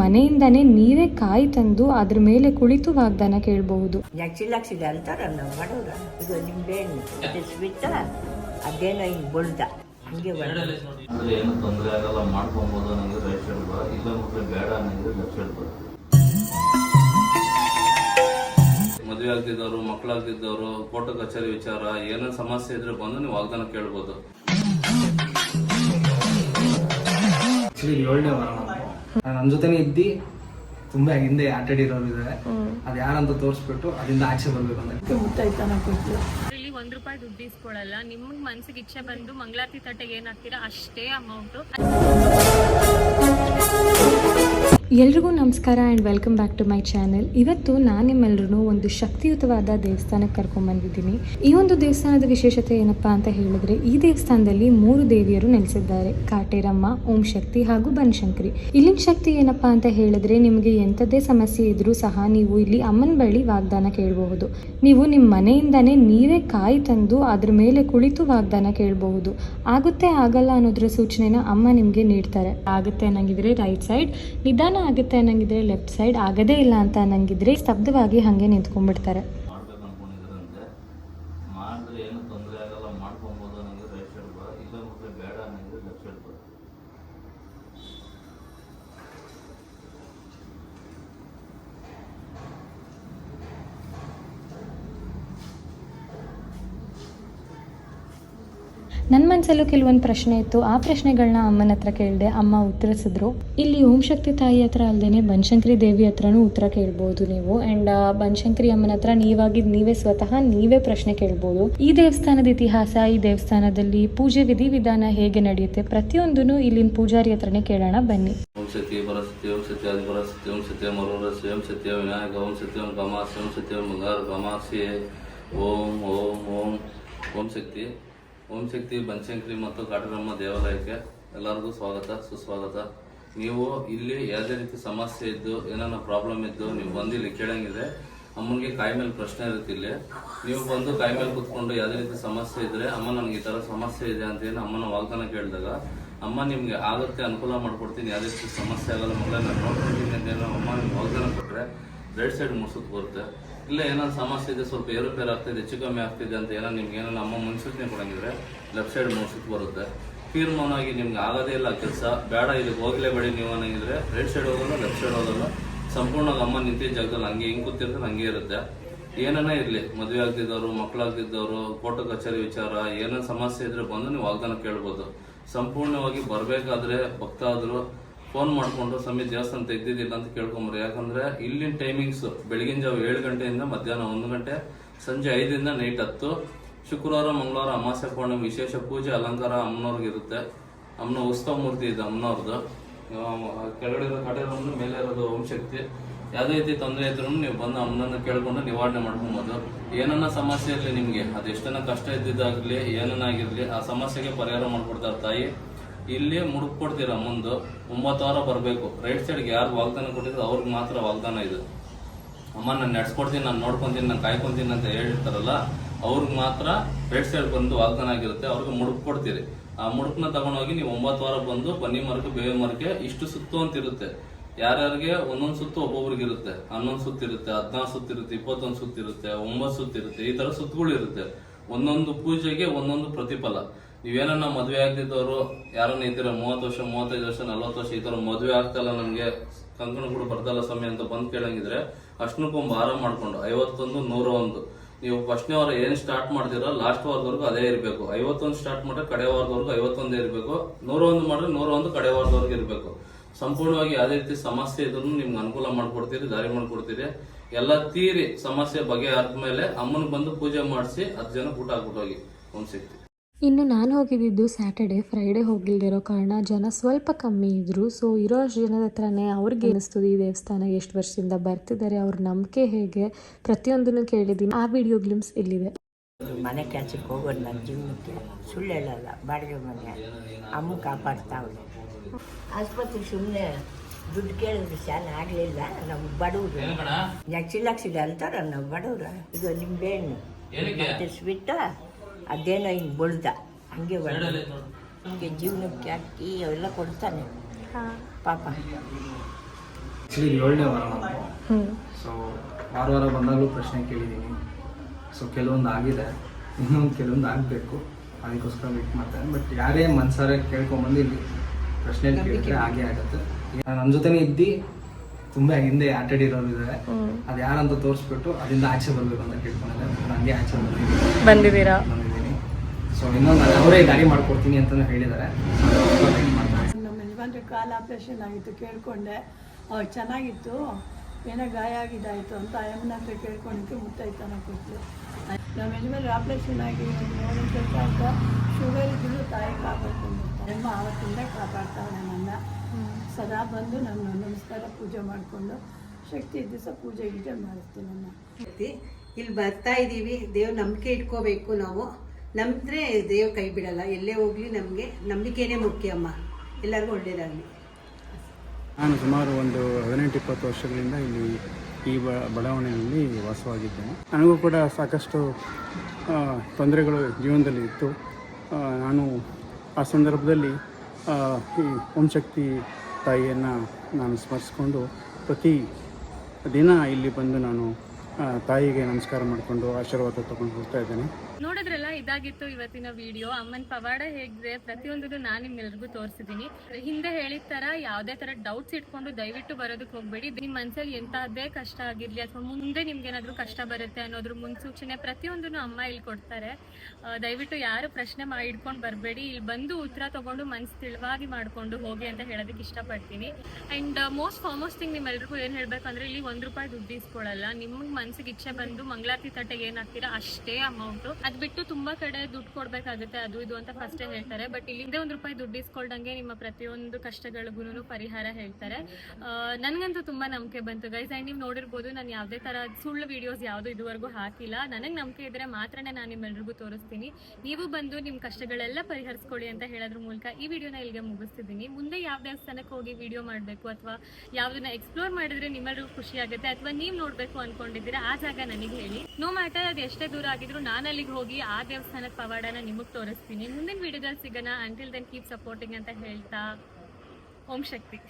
ಮನೆಯಿಂದನೇ ನೀರೇ ಕಾಯಿ ತಂದು ಅದ್ರ ಮೇಲೆ ಕುಳಿತು ವಾಗ್ದಾನ ಕೇಳಬಹುದು. ಲಕ್ಷ ಲಕ್ಷದ ಅಂತಾರ ನಾವು ಇದು ನಿಂಬೆಹಣ್ಣು ಇದು ಅದೇನೋ ಹಿಂಗೆ ಬಳ್ದ. ಹಂಗೆ ಬಳ್ದ ಏನು ತೊಂದರೆ ಆಗಲ್ಲ ಮಾಡ್ಕೊಬೋದು ಅನ್ನಂಗೆ ರೈಟ್ ಸೈಡ್ ಬರ ಇಲ್ಲ ಮತ್ತೆ ಬೇಡ ಅನ್ನಂಗೆ ಲೆಫ್ಟ್ ಸೈಡ್ ಬರ ಮದುವೆ ಆಗ್ತಿದ್ದವರು ಮಕ್ಕಳಾಗ್ತಿದ್ದವರು ಕೋರ್ಟ್ ಕಚೇರಿ ವಿಚಾರ ಏನೋ ಸಮಸ್ಯೆ ಇದ್ರೆ ಬಂದು ನೀವು ವಾಗ್ದಾನ ಕೇಳ್ಬೋದು. ಏಳನೇ ವಾರ ನನ್ನ ಜೊತೆನೆ ಇದ್ದಿ ತುಂಬಾ ಹಿಂದೆ ಆಟಾಡಿರೋರು ಇದ್ದಾರೆ ಅದು ಯಾರಂತ ತೋರಿಸ್ಬಿಟ್ಟು ಅದರಿಂದ ಆಚೆ ಬರ್ಬೇಕು ಅಂತ. ಇಲ್ಲಿ ಒಂದ್ ರೂಪಾಯಿ ದುಡ್ಡು ಇಸ್ಕೊಳಲ್ಲ ನಿಮ್ಗ್ ಮನ್ಸಿಗೆ ಇಚ್ಛೆ ಬಂದು ಮಂಗಳಾರತಿ ತಟ್ಟೆಗೆ ಏನ್ ಹಾಕ್ತೀರಾ ಅಷ್ಟೇ ಅಮೌಂಟ್ ಎಲ್ರಿಗೂ ನಮಸ್ಕಾರ and welcome back to my channel. ಇವತ್ತು ನಾನು ನಿಮ್ಮೆಲ್ಲರೂ ಒಂದು ಶಕ್ತಿಯುತವಾದ ದೇವಸ್ಥಾನಕ್ಕೆ ಕರ್ಕೊಂಡ್ಬಂದಿದ್ದೀನಿ ಈ ಒಂದು ದೇವಸ್ಥಾನದ ವಿಶೇಷತೆ ಏನಪ್ಪ ಅಂತ ಹೇಳಿದ್ರೆ, ಈ ದೇವಸ್ಥಾನದಲ್ಲಿ ಮೂರು ದೇವಿಯರು ನೆಲೆಸಿದ್ದಾರೆ. ಕಾಟೇರಮ್ಮ, ಓಂ ಶಕ್ತಿ ಹಾಗೂ ಬನಶಂಕರಿ ಇಲ್ಲಿನ ಶಕ್ತಿ ಏನಪ್ಪ ಅಂತ ಹೇಳಿದ್ರೆ, ನಿಮಗೆ ಎಂಥದ್ದೇ ಸಮಸ್ಯೆ ಇದ್ರೂ ಸಹ ನೀವು ಇಲ್ಲಿ ಅಮ್ಮನ ಬಳಿ ವಾಗ್ದಾನ ಕೇಳಬಹುದು. ನೀವು ನಿಮ್ಮ ಮನೆಯಿಂದನೇ ನೀವೇ ಕಾಯಿ ತಂದು ಅದ್ರ ಮೇಲೆ ಕುಳಿತು ವಾಗ್ದಾನ ಕೇಳಬಹುದು. ಆಗುತ್ತೆ ಆಗಲ್ಲ ಅನ್ನೋದ್ರ ಸೂಚನೆನ ಅಮ್ಮ ನಿಮಗೆ ನೀಡ್ತಾರೆ. ಆಗುತ್ತೆ ಅನ್ನಂಗಿದ್ರೆ ರೈಟ್ ಸೈಡ್. ನಿಧಾನ ಆಗುತ್ತೆ ಅನ್ನಂಗಿದ್ರೆ ಲೆಫ್ಟ್ ಸೈಡ್ ಆಗದೇ ಇಲ್ಲ ಅಂತ ಅನ್ನಂಗಿದ್ರೆ ಸ್ತಬ್ಧವಾಗಿ ಹಾಗೆ ನಿಂತ್ಕೊಂಡ್ಬಿಡ್ತಾರೆ ಮಾಡ್ಬೇಕು ಅನ್ಕೊಂಡಿದ್ರಂತೆ ಮಾಡಿದ್ರೆ ಏನು ತೊಂದರೆ ಆಗಲ್ಲ ಮಾಡ್ಕೊಬೋದು ಅನ್ನಂಗೆ ರೈಟ್ ಸೈಡ್ ಬರ ಇಲ್ಲ ಮತ್ತೆ ಬೇಡ ಅನ್ನಂಗೆ ಲೆಫ್ಟ್ ಸೈಡ್ ಬರ ನನ್ನ ಮನಸ್ಸಲ್ಲೂ ಕೆಲವೊಂದು ಪ್ರಶ್ನೆ ಇತ್ತು. ಆ ಪ್ರಶ್ನೆಗಳನ್ನ ಅಮ್ಮನ ಹತ್ರ ಕೇಳಿದೆ. ಅಮ್ಮ ಉತ್ತರಿಸಿದ್ರು ಇಲ್ಲಿ ಓಂ ಶಕ್ತಿ ತಾಯಿ ಹತ್ರ ಅಲ್ಲದೆ ಬನಶಂಕರಿ ದೇವಿ ಹತ್ರನೂ ಉತ್ತರ ಕೇಳ್ಬೋದು ನೀವು. ಆ್ಯಂಡ್ ಬನಶಂಕರಿ ಅಮ್ಮನ ಹತ್ರ ನೀವಾಗಿದ್ದು ನೀವೇ ಸ್ವತಃ ನೀವೇ ಪ್ರಶ್ನೆ ಕೇಳ್ಬೋದು. ಈ ದೇವಸ್ಥಾನದ ಇತಿಹಾಸ, ಈ ದೇವಸ್ಥಾನದಲ್ಲಿ ಪೂಜೆ ವಿಧಿವಿಧಾನ ಹೇಗೆ ನಡೆಯುತ್ತೆ ಪ್ರತಿಯೊಂದೂ ಇಲ್ಲಿನ ಪೂಜಾರಿ ಹತ್ರನೇ ಕೇಳೋಣ. ಬನ್ನಿ. ಓಂ ಓಂ ಓಂ ಓಂ ಶಕ್ತಿ. ಓಂ ಶಕ್ತಿ ಬನಶಂಕರಿ ಮತ್ತು ಕಾಟರಮ್ಮ ದೇವಾಲಯಕ್ಕೆ ಎಲ್ಲರಿಗೂ ಸ್ವಾಗತ, ಸುಸ್ವಾಗತ. ನೀವು ಇಲ್ಲಿ ಯಾವುದೇ ರೀತಿ ಸಮಸ್ಯೆ ಇದ್ದು ಏನಾರ ಪ್ರಾಬ್ಲಮ್ ಇದ್ದು, ನೀವು ಬಂದು ಇಲ್ಲಿ ಕೇಳಂಗಿದ್ರೆ ಅಮ್ಮನಿಗೆ ಕಾಯಿ ಮೇಲೆ ಪ್ರಶ್ನೆ ಇರುತ್ತೆ ಇಲ್ಲಿ. ನೀವು ಬಂದು ಕಾಯಿ ಮೇಲೆ ಕುತ್ಕೊಂಡು ಯಾವುದೇ ರೀತಿ ಸಮಸ್ಯೆ ಇದ್ದರೆ ಅಮ್ಮ, ನನಗೆ ಈ ಥರ ಸಮಸ್ಯೆ ಇದೆ ಅಂತ ಏನು ಅಮ್ಮನ ವಾಗ್ದಾನ ಕೇಳಿದಾಗ, ಅಮ್ಮ, ನಿಮಗೆ ಆಗುತ್ತೆ, ಅನುಕೂಲ ಮಾಡ್ಕೊಡ್ತೀನಿ, ಯಾವುದೇ ರೀತಿ ಸಮಸ್ಯೆ ಆಗಲ್ಲ ಮಗಳೇ, ನಾನು ನೋಡ್ಕೊಳ್ತೀನಿ ಅಂತ ಅಮ್ಮ ನಿಮ್ಗೆ ವಾಗ್ದಾನ ಕೊಟ್ಟರೆ ರೈಟ್ ಸೈಡ್ ಮುಡ್ಸೋದು ಬರುತ್ತೆ. ಇಲ್ಲ ಏನಾದ್ರು ಸಮಸ್ಯೆ ಇದೆ, ಸ್ವಲ್ಪ ಏರುಪೇರು ಆಗ್ತಿದೆ, ಹೆಚ್ಚು ಕಮ್ಮಿ ಆಗ್ತಿದೆ ಅಂತ ಏನೋ ನಿಮ್ಗೆ ಏನೋ ಅಮ್ಮ ಮುನ್ಸೂಚನೆ ಕೊಡಂಗಿದ್ರೆ ಲೆಫ್ಟ್ ಸೈಡ್ ಮುಡ್ಸೋದು ಬರುತ್ತೆ. ತೀರ್ಮಾನವಾಗಿ ನಿಮ್ಗೆ ಆಗೋದೇ ಇಲ್ಲ ಕೆಲಸ, ಬೇಡ ಇಲ್ಲಿಗೆ ಹೋಗಲೇಬೇಡಿ ನೀವು ಅನ್ನಂಗಿದ್ರೆ ರೈಟ್ ಸೈಡ್ ಹೋಗೋಲ್ಲ ಲೆಫ್ಟ್ ಸೈಡ್ ಹೋಗೋಲ್ಲ. ಸಂಪೂರ್ಣವಾಗಿ ಅಮ್ಮ ನಿಂತಿದ್ದ ಜಾಗದಲ್ಲಿ ಹಂಗೆ ಹಿಂಗೆ ಕೂತಿರ್ತಾರೆ ಹಂಗೆ ಇರುತ್ತೆ. ಏನನ್ನ ಇರಲಿ, ಮದುವೆ ಆಗ್ತಿದ್ದವರು ಮಕ್ಕಳಾಗ್ತಿದ್ದವರು ಕೋರ್ಟ್ ಕಚೇರಿ ವಿಚಾರ ಏನೇನು ಸಮಸ್ಯೆ ಇದ್ರೆ ಬಂದು ನೀವು ವಾಗ್ದಾನ ಕೇಳ್ಬೋದು. ಸಂಪೂರ್ಣವಾಗಿ ಬರಬೇಕಾದ್ರೆ ಭಕ್ತಾದ್ರು ಫೋನ್ ಮಾಡಿಕೊಂಡು ಸ್ವಾಮಿ ದೇವಸ್ಥಾನ ತೆಗ್ದಿದ್ದಿಲ್ಲ ಅಂತ ಕೇಳ್ಕೊಂಬ್ರಿ. ಯಾಕಂದ್ರೆ ಇಲ್ಲಿನ ಟೈಮಿಂಗ್ಸ್ ಬೆಳಗಿನ ಜಾವ ಏಳು ಗಂಟೆಯಿಂದ ಮಧ್ಯಾಹ್ನ ಒಂದು ಗಂಟೆ, ಸಂಜೆ ಐದರಿಂದ ನೈಟ್ ಹತ್ತು, ಶುಕ್ರವಾರ, ಮಂಗಳವಾರ ಅಮಾಸ್ಯ ಪೌರ್ಣಮಿ, ವಿಶೇಷ ಪೂಜೆ, ಅಲಂಕಾರ ಅಮ್ಮನವ್ರಿಗೆ ಇರುತ್ತೆ. ಅಮ್ಮನ ಉತ್ಸವ ಮೂರ್ತಿ ಇದೆ ಅಮ್ಮನವ್ರದ್ದು ಕೆಳಗಡೆ ಇರೋ ಕಡೆ ಇರೋದು ಮೇಲೆ ಇರೋದು ಓಂ ಶಕ್ತಿ. ಯಾವುದೇ ರೀತಿ ತೊಂದರೆ ಇದ್ರೂ ನೀವು ಬಂದು ಅಮ್ಮನನ್ನು ಕೇಳಿಕೊಂಡು ನಿವಾರಣೆ ಮಾಡ್ಕೊಬೋದು. ಏನನ್ನ ಸಮಸ್ಯೆ ಇರಲಿ ನಿಮಗೆ ಅದೆಷ್ಟನ್ನ ಕಷ್ಟ ಇದ್ದಿದ್ದಾಗಲಿ, ಏನನ್ನಾಗಿರಲಿ, ಆ ಸಮಸ್ಯೆಗೆ ಪರಿಹಾರ ಮಾಡಿಕೊಡ್ತಾರೆ ತಾಯಿ. ಇಲ್ಲಿ ಮುಡುಕ್ ಮುಂದೆ. ಒಂಬತ್ತು ವಾರ ಬರಬೇಕು. ರೈಟ್ ಸೈಡ್ಗೆ ಯಾರು ವಾಗ್ದಾನ ಕೊಟ್ಟಿದ್ರು ಅವ್ರಿಗೆ ಮಾತ್ರ ವಾಗ್ದಾನ ಇದು. ಅಮ್ಮ, ನಾನು ನಡ್ಸ್ಕೊಡ್ತೀನಿ, ನಾನು ನೋಡ್ಕೊಂತೀನಿ, ನಾನು ಕಾಯ್ಕೊಂತೀನಿ ಅಂತ ಹೇಳಿರ್ತಾರಲ್ಲ ಅವ್ರಿಗೆ ಮಾತ್ರ ರೈಟ್ ಸೈಡ್ ಬಂದು ವಾಗ್ದಾನ ಆಗಿರುತ್ತೆ, ಅವ್ರಿಗೆ ಮುಡುಕ್ ಕೊಡ್ತೀರಿ ಆ ಮುಡುಕ್ನ ತಗೊಂಡೋಗಿ ನೀವು ಒಂಬತ್ತು ವಾರ ಬಂದು ಬನ್ನಿ ಮರಕ್ಕೆ ಬೇವೆ ಮರಕ್ಕೆ ಇಷ್ಟು ಸುತ್ತು ಅಂತ ಇರುತ್ತೆ. ಯಾರ್ಯಾರಿಗೆ? ಒಂದೊಂದು ಸುತ್ತು ಒಬ್ಬೊಬ್ರಿಗೆ ಇರುತ್ತೆ. ಹನ್ನೊಂದು ಸುತ್ತು ಇರುತ್ತೆ ಹದಿನಾರು ಸುತ್ತು ಇರುತ್ತೆ, ಇಪ್ಪತ್ತೊಂದು ಸುತ್ತು ಇರುತ್ತೆ, ಒಂಬತ್ತು ಸುತ್ತು ಇರುತ್ತೆ, ಈ ತರ ಸುತ್ತುಗಳು ಇರುತ್ತೆ. ಒಂದೊಂದು ಪೂಜೆಗೆ ಒಂದೊಂದು ಪ್ರತಿಫಲ. ನೀವೇನನ್ನ ಮದುವೆ ಆಗ್ತಿದ್ದವರು ಯಾರನ್ನ ಇದ್ದೀರ ಮೂವತ್ತು ವರ್ಷ, ಮೂವತ್ತೈದು ವರ್ಷ, ನಲ್ವತ್ತು ವರ್ಷ ಈ ತರ ಮದುವೆ ಆಗ್ತಲ್ಲ ನಮ್ಗೆ ಕಂಕಣ ಕೂಡ ಬರ್ತಲ್ಲ ಸಮಯ ಅಂತ ಬಂದ್ ಕೇಳಂಗಿದ್ರೆ ಅಷ್ಟಕ್ಕೊಂದು ಭಾರ ಮಾಡ್ಕೊಂಡು, ಐವತ್ತೊಂದು ನೂರ ಒಂದು ನೀವು ಫಸ್ಟ್ನೇ ವಾರ ಏನ್ ಸ್ಟಾರ್ಟ್ ಮಾಡ್ತೀರೋ ಲಾಸ್ಟ್ ವಾರದವರೆಗೂ ಅದೇ ಇರಬೇಕು. ಐವತ್ತೊಂದು ಸ್ಟಾರ್ಟ್ ಮಾಡಿದ್ರೆ ಕಡೆ ವಾರದವರೆಗೂ ಐವತ್ತೊಂದೇ ಇರಬೇಕು. ನೂರ ಒಂದು ಮಾಡಿದ್ರೆ ನೂರ ಒಂದು ಕಡೆ ವಾರದವರೆಗೂ ಇರಬೇಕು. ಸಂಪೂರ್ಣವಾಗಿ ಯಾವುದೇ ರೀತಿ ಸಮಸ್ಯೆ ಇದ್ರೂ ನಿಮ್ಗೆ ಅನುಕೂಲ ಮಾಡ್ಕೊಡ್ತೀರಿ, ದಾರಿ ಮಾಡ್ಕೊಡ್ತೀರಿ. ಎಲ್ಲ ತೀರಿ ಸಮಸ್ಯೆ ಬಗೆ ಆದ್ಮೇಲೆ ಅಮ್ಮನ ಬಂದು ಪೂಜೆ ಮಾಡಿಸಿ ಹತ್ತು ಜನ ಊಟ ಹಾಕ್ಬಿಟ್ಟು ಹೋಗಿ, ಒಂದು ಸಿಕ್ತಿ. ಇನ್ನು ನಾನು ಹೋಗಿದ್ದಿದ್ದು ಸ್ಯಾಟರ್ಡೆ ಫ್ರೈಡೆ ಹೋಗಿಲ್ದಿರೋ ಕಾರಣ ಜನ ಸ್ವಲ್ಪ ಕಮ್ಮಿ ಇದ್ರು. ಸೊ ಇರೋ ಅಷ್ಟು ಜನದ ಹತ್ರನೇ ಅವ್ರಿಗೆ ಅನಿಸ್ತದೆ ಈ ದೇವಸ್ಥಾನ ಎಷ್ಟು ವರ್ಷದಿಂದ ಬರ್ತಿದ್ದಾರೆ ಅವ್ರ ನಂಬಿಕೆ ಹೇಗೆ? ಪ್ರತಿಯೊಂದನ್ನು ಕೇಳಿದ್ದೀನಿ. ಆ ವಿಡಿಯೋ ಗ್ಲಿಮ್ಸ್ ಇಲ್ಲಿದೆ. ಮನೆ ಕೆಲಸಕ್ಕೆ ಹೋಗೋದು ನನ್ನ ಜೀವನಕ್ಕೆ ಸುಳ್ಳು ಹೇಳಲ್ಲ ಬಾಡಿಗೆ ಮನೆ. ಅಮ್ಮ ಕಾಪಾಡ್ತಾವಳೆ ಆಸ್ಪತ್ರೆ ಸುಮ್ಮನೆ ದುಡ್ಡು ಕೇಳಿದ್ರೆ ಶಾಲೆ ಆಗಲಿಲ್ಲ ನಮ್ಮ ಬಡವರು. ಲಕ್ಷ ಲಕ್ಷ ಅಂತಾರ ನಾವು ಬಡವರು. ಇದು ನಿಂಬೆಹಣ್ಣು ಹಣ್ಣು ಸ್ವೀಟ ಅದೇನೋ ಹಿಂಗೆ ಬಳ್ದ. ಹಂಗೆ ಬಳ್ದ ಹಂಗೆ ಜೀವನಕ್ಕೆ ಅಕ್ಕಿ ಅವೆಲ್ಲ ಕೊಡ್ತಾನೆ. ಪಾಪ. ಆ್ಯಕ್ಚುಲಿ ಏಳನೇ ವಾರ ನಾನು. ಸೊ ವಾರ ವಾರ ಬಂದಾಗಲೂ ಪ್ರಶ್ನೆ ಕೇಳಿದ್ದೀನಿ. ಸೊ ಕೆಲವೊಂದು ಆಗಿದೆ. ಇನ್ನೊಂದು ಕೆಲವೊಂದು ಆಗಬೇಕು. ಅದಕ್ಕೋಸ್ಕರ ವೇಟ್ ಮಾಡ್ತಾರೆ ಬಟ್ ಯಾರೇ ಮನ್ಸಾರೆ ಕೇಳ್ಕೊಂಬಂದು ಇಲ್ಲಿ ಪ್ರಶ್ನೆ ಕೇಳಿದ್ರೆ ಹಾಗೆ ಆಗುತ್ತೆ. ನನ್ನ ಜೊತೆನೇ ಇದ್ದು. ತುಂಬ ಹಿಂದೆ ಆಟಾಡಿರೋರು ಇದ್ದಾರೆ ಅದು ಯಾರಂತ ತೋರಿಸ್ಬಿಟ್ಟು ಅದರಿಂದ ಆಚೆ ಬರಬೇಕು ಅಂತ ಕೇಳ್ಕೊಂಡಿದ್ದೆ ನನಗೆ ಆಚೆ ಬಂದಿದ್ದೀರಾ? ಸೊ ಇನ್ನೊಂದು ಅದು ಅವರೇ ಗಾಡಿ ಮಾಡ್ಕೊಡ್ತೀನಿ ಅಂತಲೂ ಹೇಳಿದ್ದಾರೆ. ಮಾಡ್ತಾರೆ ನಮ್ಮ ಯಜಮಾನ್ರಿಗೆ ಕಾಲು ಆಪ್ರೇಷನ್ ಆಗಿತ್ತು ಕೇಳಿಕೊಂಡೆ. ಅವಾಗ ಚೆನ್ನಾಗಿತ್ತು. ಏನೋ ಗಾಯ ಆಗಿದ್ದಾಯಿತು ಅಂತ ಯಮನ ಹತ್ರ ಕೇಳ್ಕೊಂಡಿದ್ದು ಮುತ್ತೈತನ ಕೊಟ್ಟು ನಮ್ಮ ಯಜಮಾನ್ರಿಗೆ ಆಪ್ರೇಷನ್ ಆಗಿ ಒಂದು ಮೂರು ಕೆಲಸ ಅಂತ ಶುಗರ್ ಇದ್ದರೂ ತಾಯಿ ಕಾಪಾಡ್ಕೊಂಡು ಅಮ್ಮ ಆವತ್ತಿಂದ ಕಾಪಾಡ್ತಾಳೆ ನನ್ನ ಸದಾ ಬಂದು ನನ್ನ ನಮಸ್ಕಾರ ಪೂಜೆ ಮಾಡಿಕೊಂಡು ಶಕ್ತಿ ಇದ್ದ ದಿವಸ ಪೂಜೆ ಗೀಜೆ ಮಾಡಿಸ್ತೀನಿ ಇಲ್ಲಿ ಬರ್ತಾ ಇದ್ದೀವಿ ದೇವ್ರ ನಂಬಿಕೆ ಇಟ್ಕೋಬೇಕು ನಾವು. ನಂಬಿದ್ರೆ ದೇವ ಕೈ ಬಿಡಲ್ಲ, ಎಲ್ಲೇ ಹೋಗ್ಲಿ ನಮಗೆ ನಂಬಿಕೆನೇ ಮುಖ್ಯ ಅಮ್ಮ. ಎಲ್ಲರಿಗೂ ಒಳ್ಳೇದಾಗಲಿ. ನಾನು ಸುಮಾರು ಒಂದು ಹದಿನೆಂಟು, ಇಪ್ಪತ್ತು ವರ್ಷಗಳಿಂದ ಇಲ್ಲಿ ಈ ಬ, ಬಡಾವಣೆಯಲ್ಲಿ ವಾಸವಾಗಿದ್ದೇನೆ. ನನಗೂ ಕೂಡ ಸಾಕಷ್ಟು ತೊಂದರೆಗಳು ಜೀವನದಲ್ಲಿ ಇತ್ತು. ನಾನು ಆ ಸಂದರ್ಭದಲ್ಲಿ ಈ ಓಂಶಕ್ತಿ ತಾಯಿಯನ್ನು ನಾನು ಸ್ಮರಿಸ್ಕೊಂಡು ಪ್ರತಿ ದಿನ ಇಲ್ಲಿ ಬಂದು ನಾನು ತಾಯಿಗೆ ನಮಸ್ಕಾರ ಮಾಡಿಕೊಂಡು ಆಶೀರ್ವಾದ ತಗೊಂಡು ಹೋಗ್ತಾ ಇದ್ದೇನೆ. ನೋಡಿದ್ರಲ್ಲ, ಇದಾಗಿತ್ತು ಇವತ್ತಿನ ವಿಡಿಯೋ ಅಮ್ಮನ ಪವಾಡ ಹೇಗಿದೆ ಪ್ರತಿಯೊಂದನ್ನು ನಾನು ನಿಮ್ಮೆಲ್ರಿಗೂ ತೋರಿಸಿದ್ದೀನಿ ಹಿಂದೆ ಹೇಳಿದ ತರ ಯಾವುದೇ ತರ ಡೌಟ್ಸ್ ಇಟ್ಕೊಂಡು ದಯವಿಟ್ಟು ಬರೋದಕ್ಕೆ ಹೋಗ್ಬೇಡಿ. ನಿಮ್ಮ ಮನ್ಸಲ್ಲಿ ಎಂತಹದ್ದೇ ಕಷ್ಟ ಆಗಿರ್ಲಿ ಅಥವಾ ಮುಂದೆ ನಿಮ್ಗೆ ಏನಾದ್ರು ಕಷ್ಟ ಬರುತ್ತೆ ಅನ್ನೋದ್ರ ಮುನ್ಸೂಚನೆ ಪ್ರತಿಯೊಂದನ್ನು ಅಮ್ಮ ಇಲ್ಲಿ ಕೊಡ್ತಾರೆ. ದಯವಿಟ್ಟು ಯಾರು ಪ್ರಶ್ನೆ ಮಾಡಿ ಇಟ್ಕೊಂಡು ಬರಬೇಡಿ. ಇಲ್ಲಿ ಬಂದು ಉತ್ತರ ತಗೊಂಡು ಮನ್ಸು ತಿಳುವಾಗಿ ಮಾಡ್ಕೊಂಡು ಹೋಗಿ ಅಂತ ಹೇಳೋದಕ್ಕೆ ಇಷ್ಟಪಡ್ತೀನಿ. ಅಂಡ್ ಮೋಸ್ಟ್ ಫಾರ್ಮೋಸ್ಟ್ ಥಿಂಗ್ ನಿಮ್ಮೆಲ್ರಿಗೂ ಏನು ಹೇಳ್ಬೇಕಂದ್ರೆ, ಇಲ್ಲಿ ಒಂದ್ ರೂಪಾಯಿ ದುಡ್ಡು ಇಸ್ಕೊಳ್ಳಲ್ಲ. ನಿಮ್ಗೆ ಮನ್ಸಿಗೆ ಇಚ್ಛೆ ಬಂದು ಮಂಗಳಾರತಿ ತಟ್ಟೆಗೆ ಏನ್ ಹಾಕ್ತೀರಾ ಅಷ್ಟೇ ಅಮೌಂಟ್ ಅದ್ ಬಿಟ್ಟು ತುಂಬಾ ಕಡೆ ದುಡ್ಡು ಕೊಡ್ಬೇಕಾಗುತ್ತೆ, ಅದು ಇದು ಅಂತ ಫಸ್ಟೇ ಹೇಳ್ತಾರೆ. ಬಟ್ ಇಲ್ಲಿಂದ ಒಂದ್ ರೂಪಾಯಿ ದುಡ್ಡು ಇಸ್ಕೊಳ್ದಂಗೆ ನಿಮ್ಮ ಪ್ರತಿಯೊಂದು ಕಷ್ಟಗಳಿಗೂ ಪರಿಹಾರ ಹೇಳ್ತಾರೆ. ನನ್ಗಂತೂ ತುಂಬಾ ನಂಬಿಕೆ ಬಂತು. ಗೈಸ್ ಅಂಡ್ ನೀವು ನೋಡಿರ್ಬೋದು, ನಾನು ಯಾವುದೇ ತರ ಸುಳ್ಳು ವಿಡಿಯೋಸ್ ಯಾವುದು ಇದುವರೆಗೂ ಹಾಕಿಲ್ಲ. ನನಗೆ ನಂಬಿಕೆ ಇದ್ರೆ ಮಾತ್ರನೇ ನಾನು ನಿಮ್ಮೆಲ್ರಿಗೂ ತೋರಿಸ್ತೀನಿ. ನೀವು ಬಂದು ನಿಮ್ಮ ಕಷ್ಟಗಳೆಲ್ಲ ಪರಿಹರಿಸ್ಕೊಳ್ಳಿ ಅಂತ ಹೇಳೋದ್ರ ಮೂಲಕ ಈ ವಿಡಿಯೋನ ಇಲ್ಲಿಗೆ ಮುಗಿಸ್ತಿದ್ದೀನಿ. ಮುಂದೆ ಯಾವ ದೇವಸ್ಥಾನಕ್ಕೆ ಹೋಗಿ ವಿಡಿಯೋ ಮಾಡಬೇಕು ಅಥವಾ ಯಾವ್ದನ್ನ ಎಕ್ಸ್ಪ್ಲೋರ್ ಮಾಡಿದ್ರೆ ನಿಮ್ಮೆಲ್ರಿಗೂ ಖುಷಿ ಆಗುತ್ತೆ ಅಥವಾ ನೀವು ನೋಡಬೇಕು ಅನ್ಕೊಂಡಿದ್ದೀರಾ ಆ ಜಾಗ ನನಗೆ ಹೇಳಿ. ನೋ ಮ್ಯಾಟರ್, ಅದು ಎಷ್ಟೇ ದೂರ ಆಗಿದ್ರು ನಾನು ಅಲ್ಲಿಗೆ ಹೋಗಿ ಆ ದೇವಸ್ಥಾನದ ಪವಾಡನ ನಿಮಗೆ ತೋರಿಸ್ತೀನಿ. ಮುಂದಿನ ವಿಡಿಯೋದಲ್ಲಿ ಸಿಗೋಣ. ಅಂಟಿಲ್ ದೆನ್ ಕೀಪ್ ಸಪೋರ್ಟಿಂಗ್ ಅಂತ ಹೇಳ್ತಾ, ಓಂ ಶಕ್ತಿ.